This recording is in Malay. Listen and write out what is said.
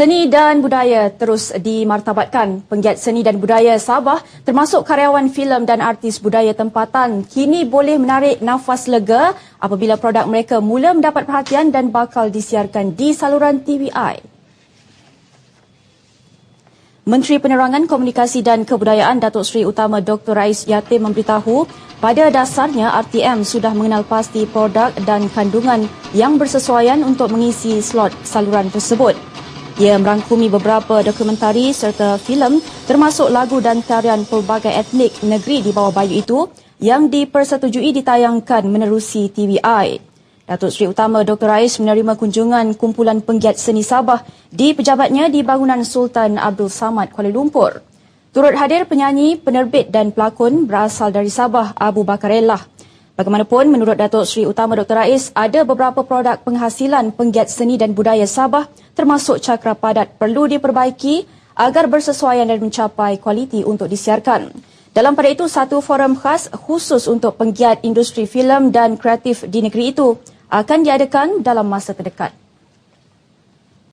Seni dan budaya terus dimartabatkan. Penggiat seni dan budaya Sabah termasuk karyawan filem dan artis budaya tempatan kini boleh menarik nafas lega apabila produk mereka mula mendapat perhatian dan bakal disiarkan di saluran TVI. Menteri Penerangan Komunikasi dan Kebudayaan Datuk Seri Utama Dr. Rais Yatim memberitahu pada dasarnya RTM sudah mengenal pasti produk dan kandungan yang bersesuaian untuk mengisi slot saluran tersebut. Ia merangkumi beberapa dokumentari serta filem termasuk lagu dan tarian pelbagai etnik negeri di bawah bayu itu yang dipersetujui ditayangkan menerusi TVI. Datuk Seri Utama Dr. Rais menerima kunjungan kumpulan penggiat seni Sabah di pejabatnya di bangunan Sultan Abdul Samad Kuala Lumpur. Turut hadir penyanyi, penerbit dan pelakon berasal dari Sabah Abu Bakar Elah. Bagaimanapun, menurut Datuk Seri Utama Dr. Rais, ada beberapa produk penghasilan penggiat seni dan budaya Sabah termasuk cakra padat perlu diperbaiki agar bersesuaian dan mencapai kualiti untuk disiarkan. Dalam pada itu, satu forum khas khusus untuk penggiat industri filem dan kreatif di negeri itu akan diadakan dalam masa terdekat.